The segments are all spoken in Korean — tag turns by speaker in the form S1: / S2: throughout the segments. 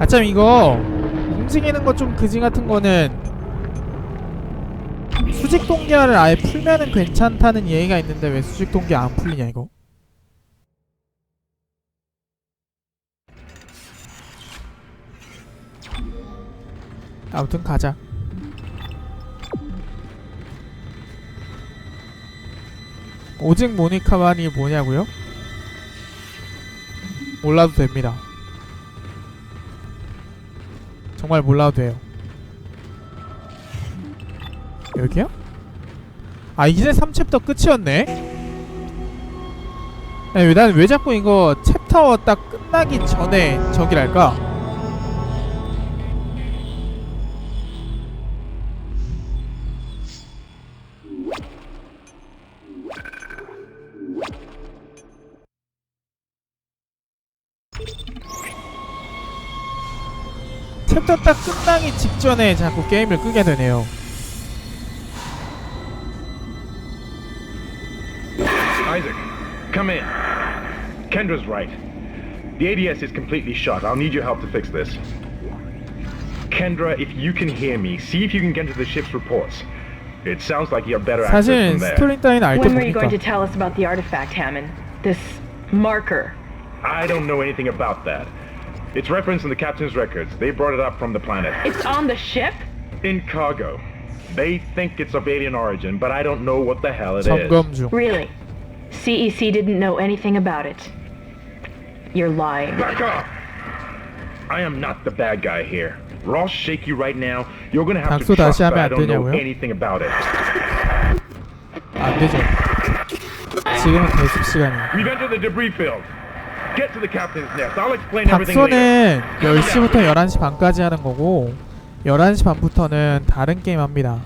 S1: 아참 이거 움직이는 것 좀 그지 같은 거는 수직 동기화를 아예 풀면은 괜찮다는 얘기가 있는데 왜 수직 동기화 안 풀리냐 이거? 아무튼 가자. 오직 모니카만이 뭐냐고요? 몰라도 됩니다 정말 몰라도 돼요 여기야? 아 이제 3챕터 끝이었네? 아니 난왜 자꾸 이거 챕터 딱 끝나기 전에 저기랄까? 챕터 딱 끝나기 직전에 자꾸 게임을 끄게 되네요.
S2: Isaac, come in. Kendra's right. The ADS is completely shot. I'll need your help to fix this. Kendra, if you can hear me, see if you can get into the ship's reports. It sounds like you have better access
S1: 사실
S2: from there.
S1: 스토리 따윈 알때
S3: When were you
S1: 보니까
S3: going to tell us about the artifact, Hammond? This marker.
S2: I don't know anything about that. It's referenced in the captain's records. They brought it up from the planet.
S3: It's on the ship?
S2: In cargo. They think it's of alien origin, but I don't know what the hell it is.
S1: 점검 중.
S3: Really? CEC didn't know anything about it. You're lying.
S2: Back off! I am not the bad guy here. Ross shake you right now. You're gonna have
S1: 각소
S2: to trust
S1: 다시
S2: that
S1: 하면
S2: I
S1: 안
S2: don't know
S1: 되냐고요?
S2: anything about it.
S1: 안 되죠. 지금은 대습 시간이에요.
S2: We've entered the debris field. Get to the captain's nest. I'll explain everything later.
S1: 각소는 10시부터 11시 반까지 하는 거고 11시 반부터는 다른 게임 합니다.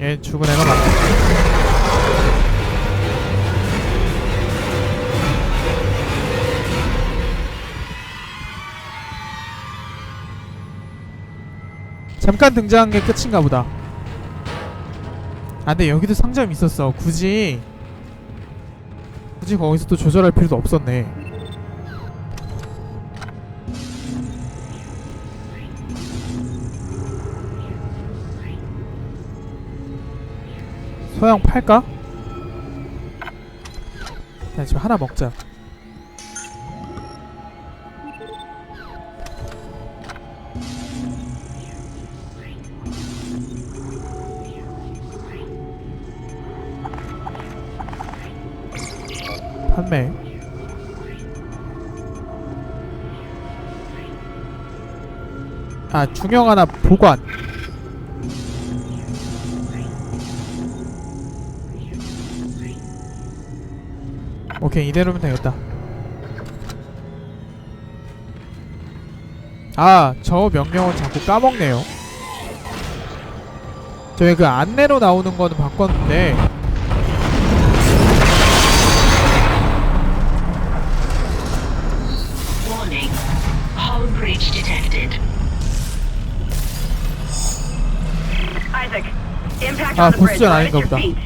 S1: 얘 죽은 애가 맞다. 잠깐 등장한 게 끝인가 보다. 아 근데 여기도 상점 있었어. 굳이 굳이 거기서 또 조절할 필요도 없었네. 소형 팔까? 그냥 지금 하나 먹자. 매. 아 중형 하나 보관. 오케이 이대로면 되겠다. 아 저 명령은 자꾸 까먹네요. 저희 그 안내로 나오는 거는 바꿨는데
S4: Warning. Hull breach detected.
S5: Isaac, impact
S1: 아,
S5: on the bridge
S1: 보스전
S5: right at
S1: 아닌가
S5: your
S1: 보다.
S5: feet.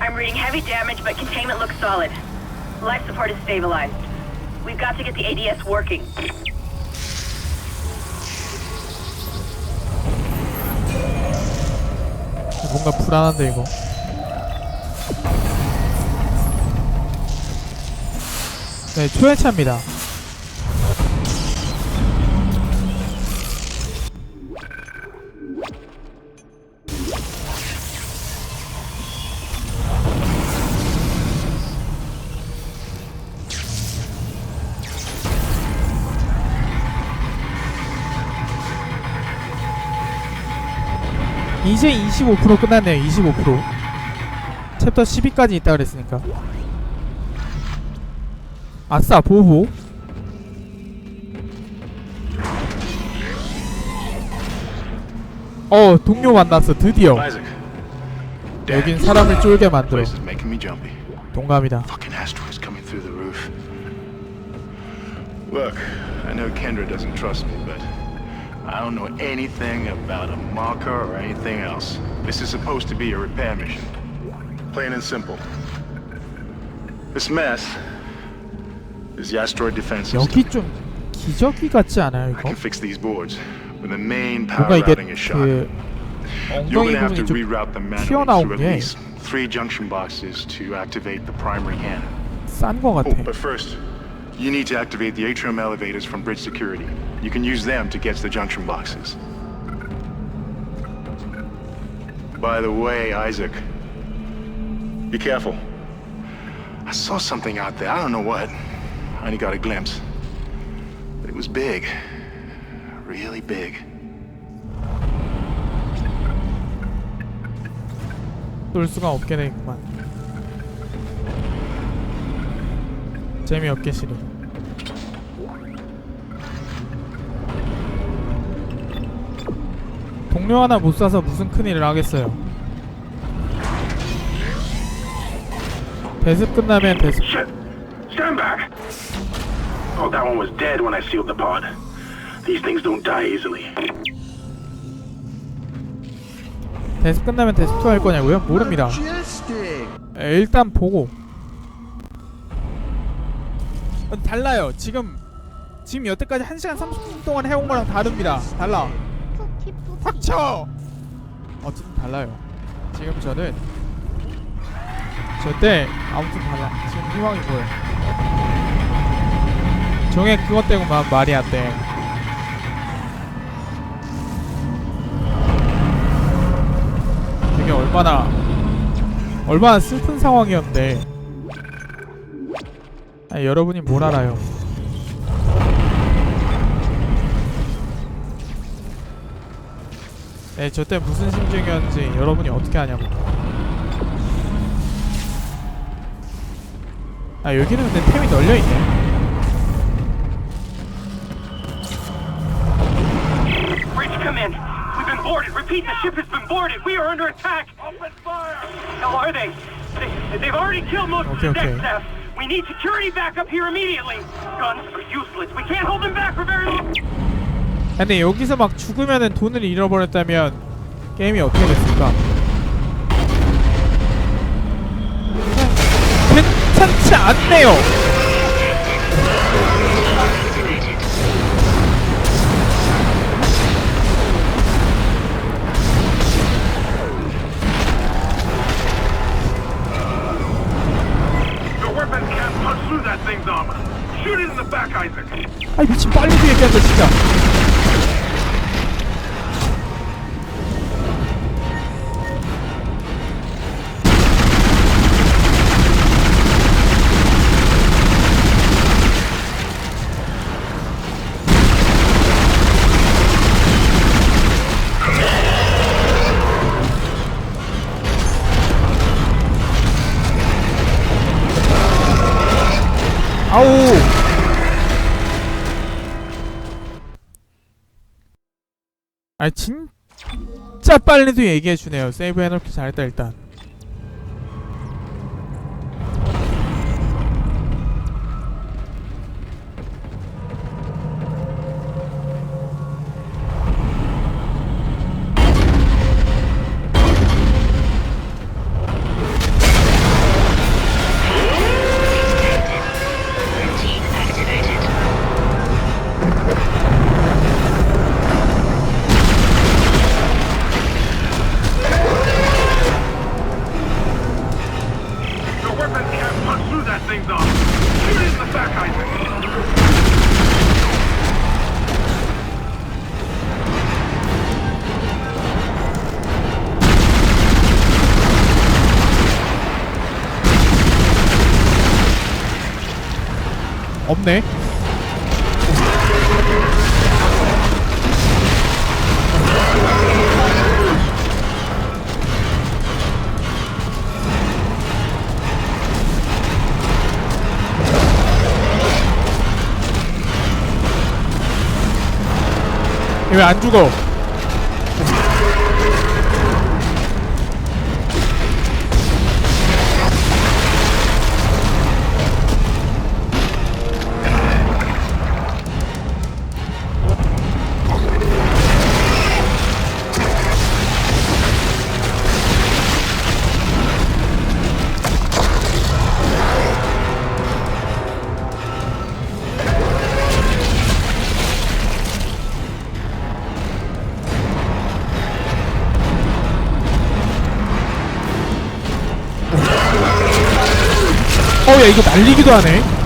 S5: I'm reading heavy damage, but containment looks solid. Life support is stabilized. We've got to get the ADS working.
S1: 뭔가 불안한데 이거. 네, 초회차입니다. 이제 25% 끝났네요. 25%. 챕터 12까지 있다 그랬으니까. 아싸 보호. 어 동료 만났어 드디어. 여긴 사람을 쫄게 만들어. 동감이다.
S6: Look, I know Kendra doesn't trust me, I don't know anything about a marker or anything else. This is supposed to be a repair mission. Plain and simple. This mess is the asteroid defense system.
S1: 여기 좀 기저귀 같지 않아요
S6: I
S1: 이거?
S6: can fix these boards, but the main power
S1: 뭔가 이게
S6: routing is shot.
S1: 그
S6: You're
S1: 엉덩이
S6: gonna have to
S1: 부분이 좀
S6: reroute them manually
S1: 튀어나온
S6: through at
S1: 게
S6: least three junction boxes to activate the primary cannon.
S1: 싼 거 같아
S6: Oh, but first, you need to activate the atrium elevators from bridge security. You can use them to get to the junction boxes. By the way, Isaac, be careful. I saw something out there. I don't know what. I only got a glimpse. But it was big. Really big.
S1: 쏠 수가 없게 되구만 재미없게 싫어 동료 하나 못 사서 무슨 큰일을 하겠어요 배습 끝나면 배습!
S7: Stand back! Oh, that one was dead when I sealed the pod. These things don't die easily.
S1: 배습 끝나면 데스투 할 거냐고요? 모릅니다 에, 일단 보고 어, 달라요. 지금 지금 여태까지 1시간 30분 동안 해온 거랑 다릅니다. 달라. 닥쳐! 어쨌든 달라요. 지금 저는 저때 아무튼 달라. 지금 희망이 보여 종에 그것 때문에 말이 안 돼. 되게 얼마나 얼마나 슬픈 상황이었는데 아, 여러분이 뭘 알아요 네, 저 때 무슨 심정이었는지 여러분이 어떻게 아냐고 아 여기는 근데 템이 널려있네
S7: Breach, come in. We've been boarded. Repeat, the ship has been boarded. We are under attack. Open fire. How are they? they they've already killed most
S1: Okay,
S7: of the deck
S1: okay.
S7: staff. We need security back up here immediately. Guns are useless. We can't hold them back for very long.
S1: 근데 여기서 막 죽으면은 돈을 잃어버렸다면 게임이 어떻게 됐을까? 괜찮지 않네요. 아이 미친 빨리 좀 얘기한다 진짜. 아 진짜 빨리도 얘기해 주네요. 세이브 해놓기 잘했다 일단. 왜 안 죽어? 이거 날리기도 하네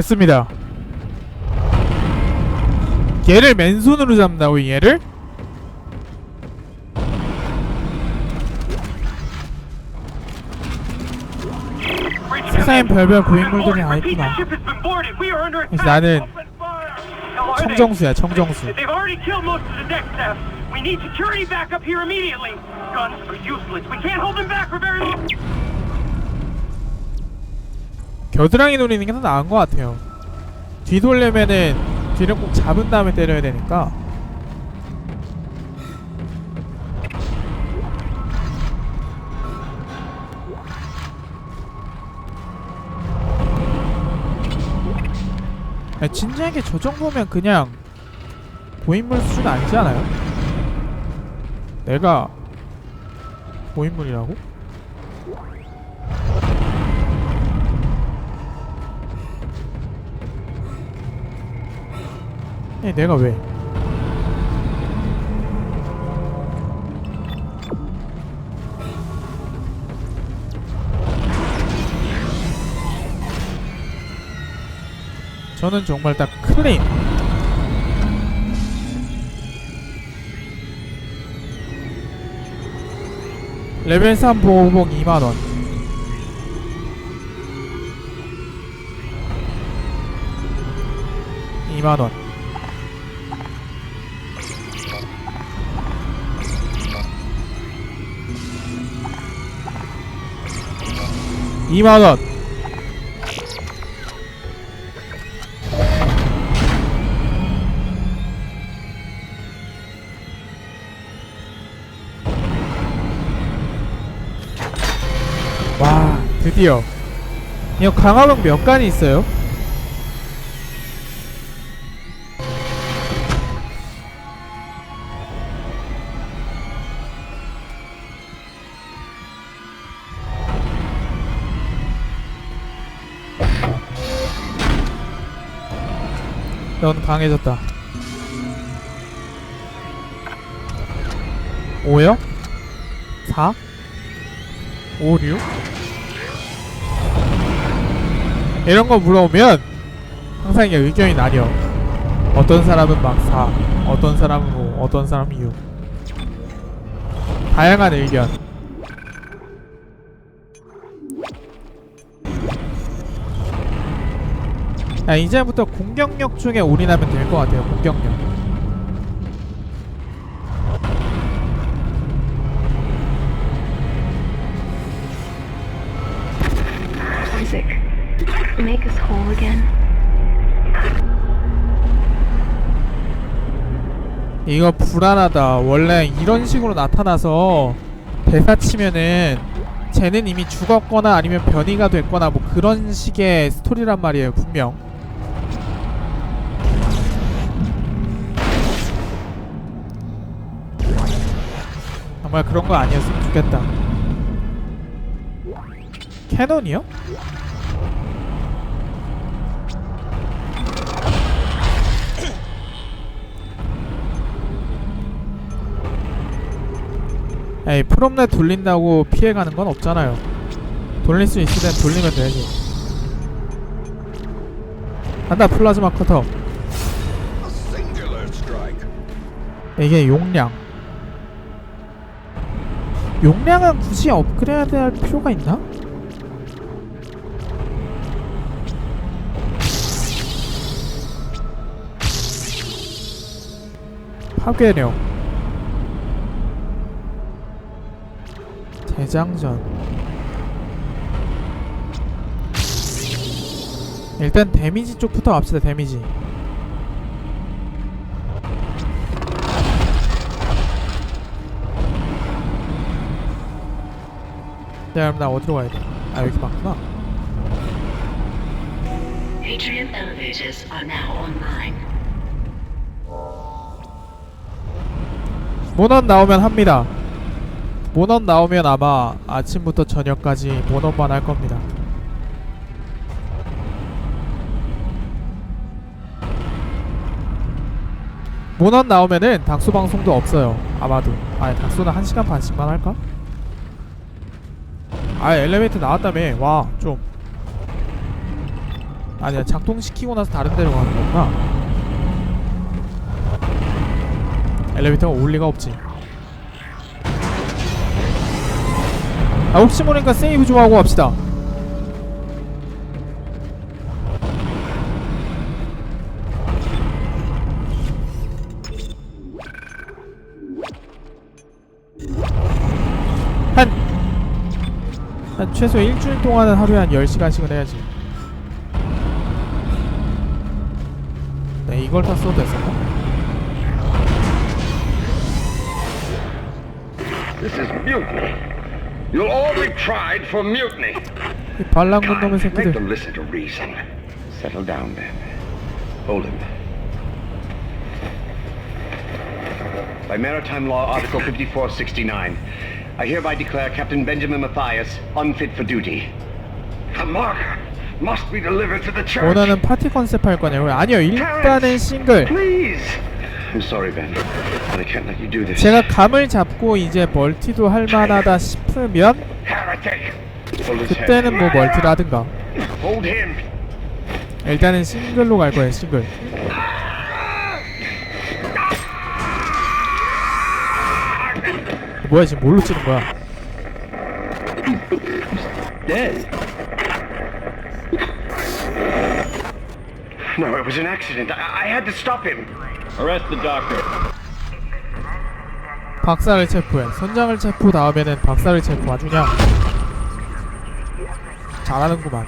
S1: 됐습니다 얘를 맨손으로 잡는다고 얘를? 세상엔. 별별 고인물들이. 다 있구나 그래서. 나는? 청정수야 청정수 겨드랑이 노리는 게 더 나은 것 같아요 뒤돌려면은 뒤를 꼭 잡은 다음에 때려야 되니까 아니, 진지하게 저 정도면 그냥 고인물 수준 아니지 않아요? 내가 고인물이라고? 아니 내가 왜? 저는 정말 딱 클린 레벨 3 보호복 2만원. 이만원 이만원 와 드디어 이거 강화병 몇 간이 있어요? 넌 강해졌다 5요? 4? 5, 6? 이런 거 물어보면 항상 의견이 나뉘어 어떤 사람은 막 4, 어떤 사람은 5, 어떤 사람은 6 다양한 의견 야 이제부터 공격력 중에 올인하면 될 것 같아요 공격력. 이거 불안하다. 원래 이런 식으로 나타나서 대사 치면은 쟤는 이미 죽었거나 아니면 변이가 됐거나 뭐 그런 식의 스토리란 말이에요 분명 정말 그런 거 아니었으면 좋겠다. 캐논이요? 에이 프롬넷 돌린다고 피해가는 건 없잖아요. 돌릴 수 있으면 돌리면 되지. 간다 플라즈마 커터. 이게 용량 용량은 굳이 업그레이드 할 필요가 있나? 파괴력. 대장전. 일단 데미지 쪽부터 갑시다 데미지 야 그럼 나 어디로 가야 돼? 아 여기 맞구나
S4: Atrium elevators are now online.
S1: 모넌 나오면 합니다 모넌 나오면 아마 아침부터 저녁까지 모넌만 할 겁니다 모넌 나오면은 닥수 방송도 없어요 아마도 아 닥수는 1시간 반씩만 할까? 아 엘리베이터 나왔다며. 와 좀. 아니야 작동시키고 나서 다른 데로 가는 거구나. 엘리베이터가 올 리가 없지. 아 혹시 모르니까 세이브 좀 하고 갑시다. 한, 한 최소 일주일 동안은 하루에 한 10시간씩은 해야지 네 이걸 다 써도 됐었나?
S8: This is mutiny. You'll all be tried for mutiny.
S1: 이 반란군 놈의
S8: Make
S1: 새끼들
S8: them listen to reason. Settle down, Ben. Hold him. By Maritime Law, Article 5469, I hereby declare Captain Benjamin Matthias unfit for duty. The marker must be delivered to the church.
S1: 원하는 파티 컨셉 할 거냐고요? 아니요 일단은 싱글
S8: Please. I'm sorry, Ben, but I can't let you do this.
S1: 제가 감을 잡고 이제 멀티도 할 만하다 싶으면. 그때는 뭐
S8: him.
S1: 일단은 싱글로 갈 거예요 싱글 뭐야 지금 뭘로 찌는 거야
S8: Dead. No, it was an accident. I, I had to stop him. Arrest the doctor.
S1: 박사를 체포해 선장을 체포 다음에는 박사를 체포 아주 그냥 잘하는구만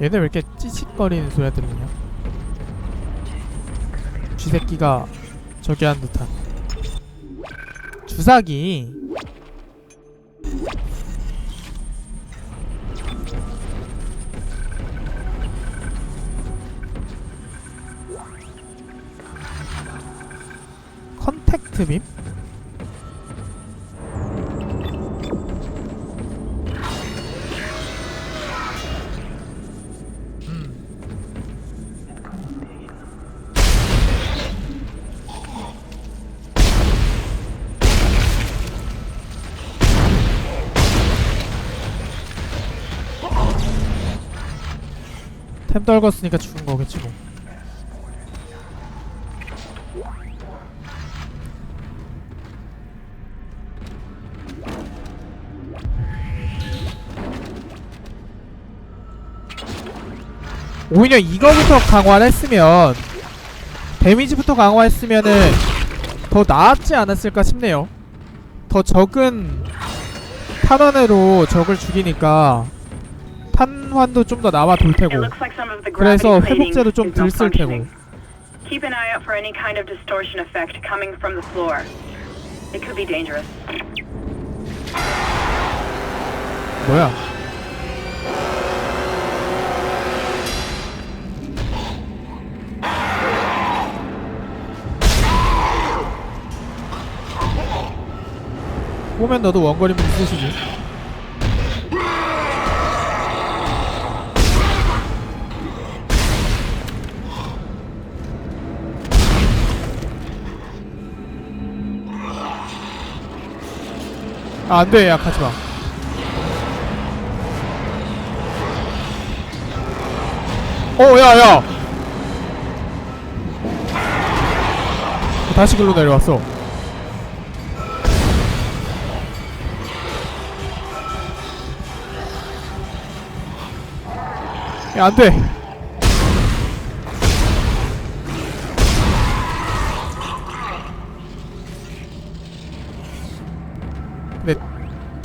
S1: 얘네 왜 이렇게 찌릿거리는 소리가 들리냐 쥐새끼가 저기 한 듯한 주사기 컨택트 빔? 템 떨궜으니까 죽은 거겠지 뭐. 오히려 이거부터 강화를 했으면 데미지부터 강화했으면은 더 나았지 않았을까 싶네요. 더 적은 탄환으로 적을 죽이니까 탄환도 좀 더 남아 돌 테고 그래서 회복제도 좀
S5: is
S1: 덜쓸 테고
S5: malfunctioning. Keep an eye out for any kind of distortion effect coming from the floor. It could be dangerous.
S1: 뭐야 보면 너도 원거리 무기 쓰시지 아 안돼 약하지마 어, 야, 야! 다시 글로 내려왔어. 야, 안 돼!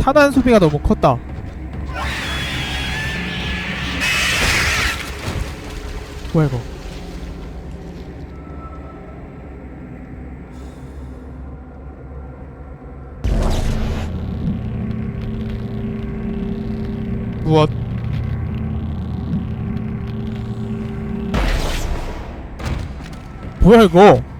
S1: 탄환 소비가 너무 컸다. 뭐야 이거? 무엇? 뭐야 이거?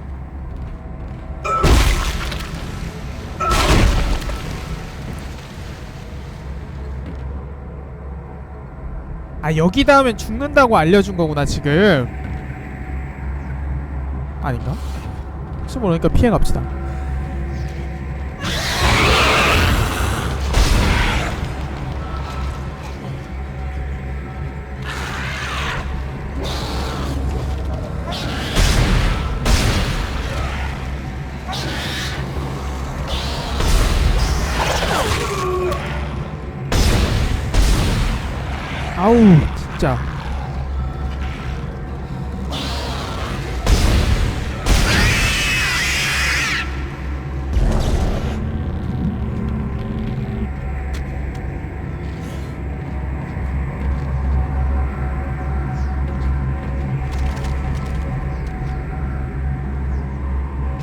S1: 아 여기다 하면 죽는다고 알려준 거구나 지금 아닌가? 혹시 모르니까 피해 갑시다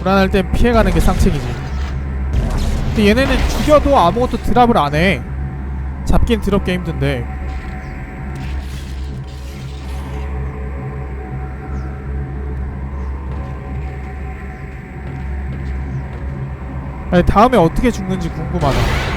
S1: 불안할 땐 피해가는 게 상책이지. 근데 얘네는 죽여도 아무것도 드랍을 안해. 잡긴 드럽게 힘든데. 아니 다음에 어떻게 죽는지 궁금하다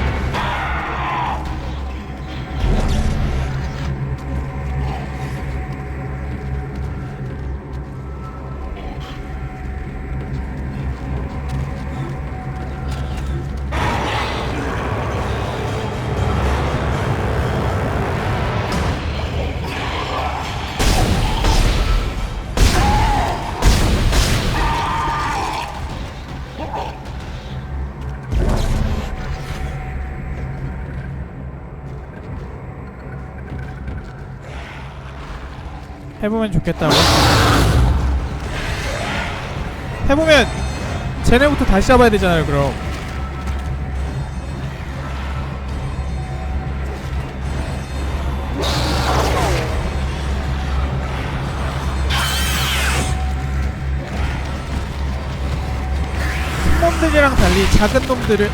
S1: 해보면 좋겠다고. 해보면 쟤네부터 다시 잡아야 되잖아요 그럼. 작은 놈들을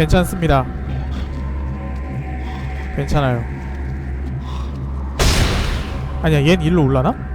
S1: 괜찮습니다. 괜찮아요. 아니야, 얜 일로 올라나?